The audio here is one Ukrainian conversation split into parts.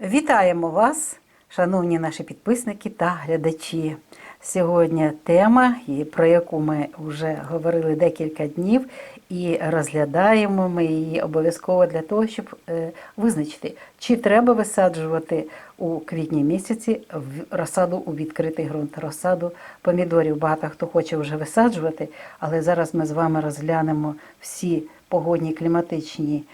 Вітаємо вас, шановні наші підписники та глядачі. Сьогодні тема, про яку ми вже говорили декілька днів, і розглядаємо ми її обов'язково для того, щоб е, визначити, чи треба висаджувати у квітні місяці в- розсаду у відкритий ґрунт, розсаду помідорів. Багато хто хоче вже висаджувати, але зараз ми з вами розглянемо всі погодні кліматичні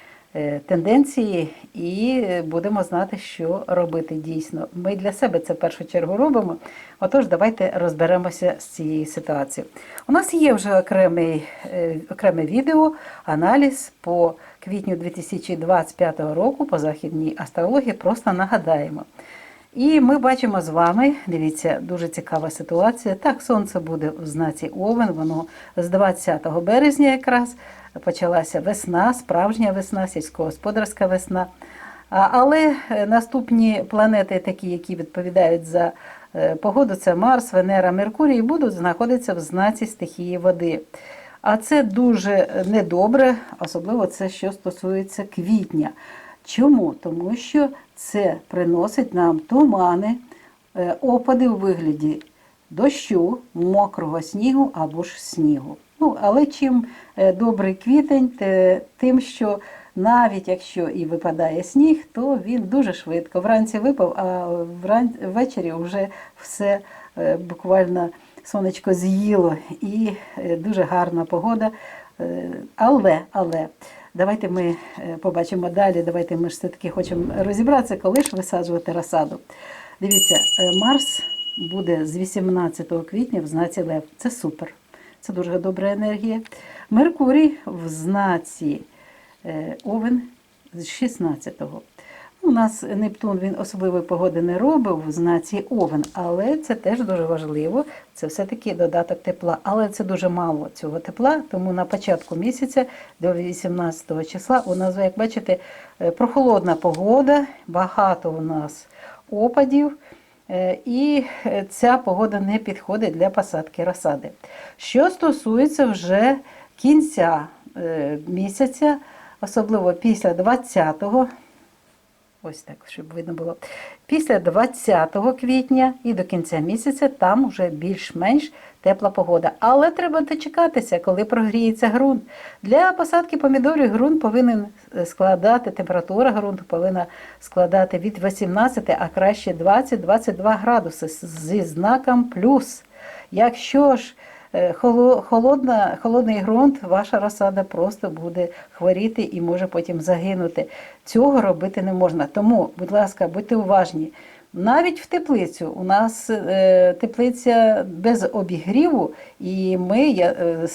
тенденції і будемо знати, що робити дійсно. Ми для себе це в першу чергу робимо. Отож, давайте розберемося з цією ситуацією. У нас є вже окремий, е, окреме відео, аналіз по квітню 2025 року по західній астрології. Просто нагадаємо. І ми бачимо з вами, дивіться, дуже цікава ситуація. Так, сонце буде в знаці Овен, воно з 20 березня якраз почалася весна, справжня весна, сільськогосподарська весна. Але е, наступні планети, такі, які відповідають за е, погоду, це Марс, Венера, Меркурій, будуть знаходитися в знаці стихії води. А це дуже недобре, особливо це, що стосується квітня. Чому? Тому що це приносить нам тумани, е, опади у вигляді дощу, мокрого снігу або ж снігу. Ну, але чим е, добрий квітень, тим, що навіть якщо і випадає сніг, то він дуже швидко. Вранці випав, а ввечері вже все е, буквально сонечко з'їло і дуже гарна погода. Але, але давайте ми е, побачимо далі. Давайте ми ж все-таки хочемо розібратися, коли ж висаджувати розсаду. Дивіться, е, Марс буде з 18 квітня в знаці Лев. Це супер. Це дуже добра енергія. Меркурій в знаці е, Овен з 16-го. У нас Нептун він особливої погоди не робив в знаці Овен, але це теж дуже важливо. Це все-таки додаток тепла. Але це дуже мало цього тепла, тому на початку місяця до 18 числа у нас, як бачите, е, прохолодна погода, багато у нас опадів. Е, І е, ця погода не підходить для посадки розсади. Що стосується вже кінця місяця, особливо після 20-го, ось так, щоб видно було, після 20 квітня і до кінця місяця там вже більш-менш тепла погода. Але треба дочекатися, коли прогріється ґрунт. Для посадки помідорів ґрунт повинен е, складати, температура ґрунту повинна складати від 18, а краще 20-22 градуси зі знаком плюс. Якщо ж холодна, холодний ґрунт, ваша розсада просто буде хворіти і може потім загинути. Цього робити не можна. Тому, будь ласка, будьте уважні. Навіть в теплицю у нас е, теплиця без обігріву, і ми, я, е,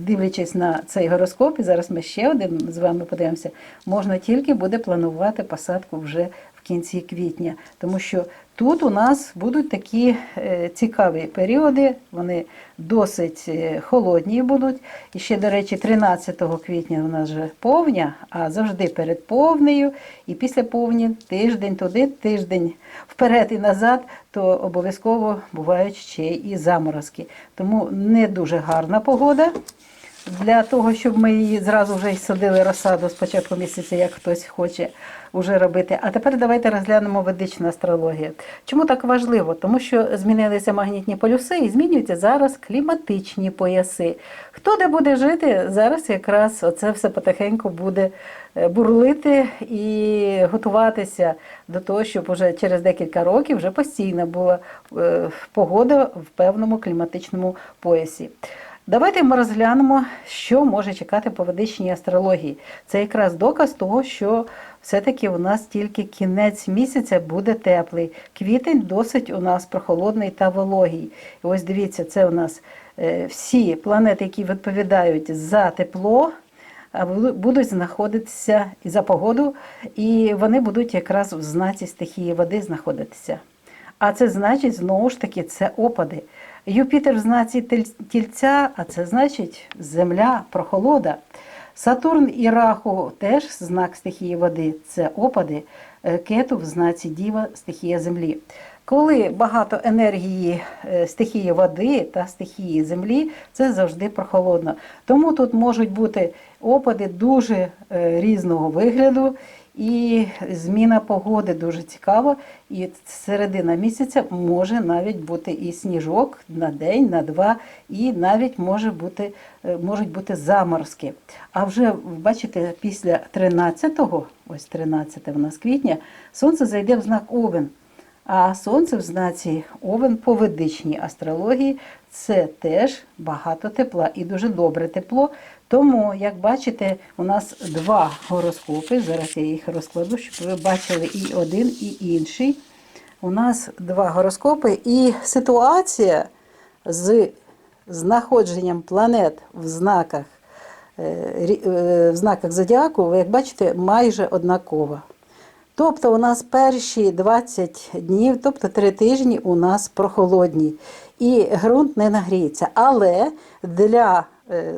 дивлячись на цей гороскоп, і зараз ми ще один з вами подивимося, можна тільки буде планувати посадку вже в кінці квітня, тому що тут у нас будуть такі е, цікаві періоди, вони досить е, холодні будуть. І ще, до речі, 13 квітня у нас вже повня, а завжди перед повнею і після повні тиждень туди, тиждень вперед і назад, то обов'язково бувають ще і заморозки. Тому не дуже гарна погода для того, щоб ми її зразу вже й садили розсаду з початку місяця, як хтось хоче вже робити. А тепер давайте розглянемо ведичну астрологію. Чому так важливо? Тому що змінилися магнітні полюси і змінюються зараз кліматичні пояси. Хто де буде жити, зараз якраз оце все потихеньку буде е, бурлити і готуватися до того, щоб уже через декілька років вже постійно була е, погода в певному кліматичному поясі. Давайте ми розглянемо, що може чекати по ведичній астрології. Це якраз доказ того, що все-таки у нас тільки кінець місяця буде теплий. Квітень досить у нас прохолодний та вологий. І ось дивіться, це у нас е, всі планети, які відповідають за тепло, будуть знаходитися і за погоду, і вони будуть якраз в знаці стихії води знаходитися. А це значить, знову ж таки, це опади. Юпітер в знаці тільця, а це значить земля, прохолода. Сатурн і Раху теж знак стихії води, це опади. Е, Кету в знаці Діва, стихія землі. Коли багато енергії е, стихії води та стихії землі, це завжди прохолодно. Тому тут можуть бути опади дуже е, різного вигляду. І зміна погоди дуже цікава. І середина місяця може навіть бути і сніжок на день, на два, і навіть може бути, е, можуть бути заморозки. А вже бачите, після 13-го, ось 13 у нас квітня, сонце зайде в знак Овен. А сонце в знаці Овен по ведичній астрології це теж багато тепла і дуже добре тепло. Тому, як бачите, у нас два гороскопи. Зараз я їх розкладу, щоб ви бачили і один, і інший. У нас два гороскопи, і ситуація з знаходженням планет в знаках, е, е, в знаках зодіаку, ви як бачите, майже однакова. Тобто у нас перші 20 днів, тобто 3 тижні у нас прохолодні. І ґрунт не нагріється. Але для е,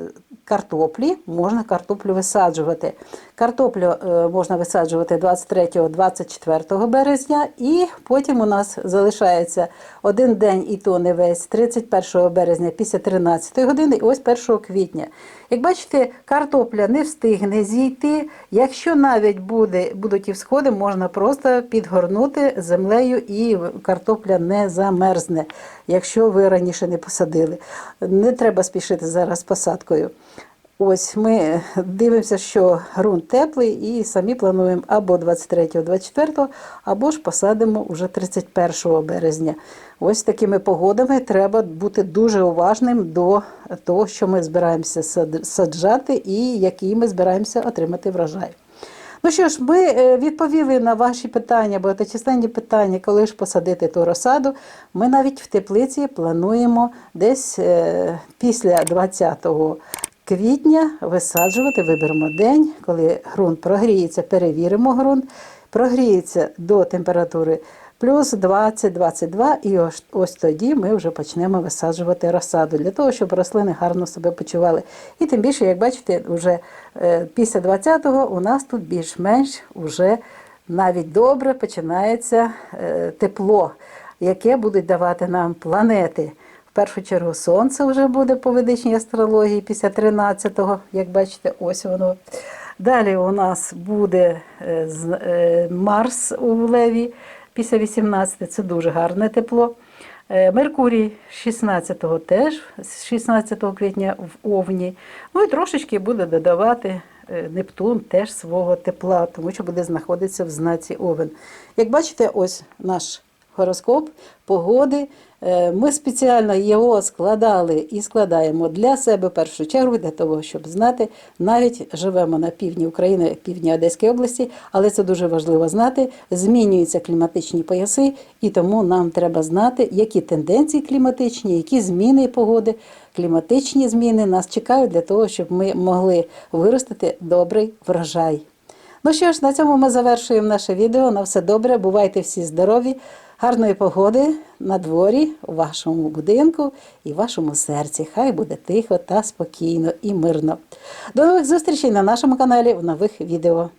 картоплі можна картоплю висаджувати. Картоплю е, можна висаджувати 23-24 березня, і потім у нас залишається один день, і то не весь, 31 березня після 13 години, і ось 1 квітня. Як бачите, картопля не встигне зійти. Якщо навіть буде, будуть і всходи, можна просто підгорнути землею і картопля не замерзне, якщо ви раніше не посадили. Не треба спішити зараз з посадкою. Ось ми дивимося, що ґрунт теплий і самі плануємо або 23-24, або ж посадимо вже 31 березня. Ось такими погодами треба бути дуже уважним до того, що ми збираємося саджати і який ми збираємося отримати врожай. Ну що ж, ми е, відповіли на ваші питання, багаточисленні питання, коли ж посадити ту розсаду. Ми навіть в теплиці плануємо десь е, після 20 квітня висаджувати, виберемо день, коли ґрунт прогріється, перевіримо ґрунт, прогріється до температури плюс 20-22, і ось, ось тоді ми вже почнемо висаджувати розсаду для того, щоб рослини гарно себе почували. І тим більше, як бачите, вже е, після 20-го у нас тут більш-менш уже навіть добре починається е, тепло, яке будуть давати нам планети. В першу чергу сонце вже буде по ведичній астрології після 13-го, як бачите, ось воно. Далі у нас буде е, е, Марс у Леві після 18 це дуже гарне тепло. Е, Меркурій 16-го теж, 16 квітня в Овні. Ну і трошечки буде додавати Нептун теж свого тепла, тому що буде знаходитися в знаці Овен. Як бачите, ось наш гороскоп погоди. Е, Ми спеціально його складали і складаємо для себе в першу чергу, для того, щоб знати, навіть живемо на півдні України, півдні Одеської області, але це дуже важливо знати. Змінюються кліматичні пояси, і тому нам треба знати, які тенденції кліматичні, які зміни погоди, кліматичні зміни нас чекають для того, щоб ми могли виростити добрий врожай. Ну що ж, на цьому ми завершуємо наше відео. На все добре. Бувайте всі здорові, гарної погоди на дворі, у вашому будинку і вашому серці. Хай буде тихо та спокійно і мирно. До нових зустрічей на нашому каналі в нових відео.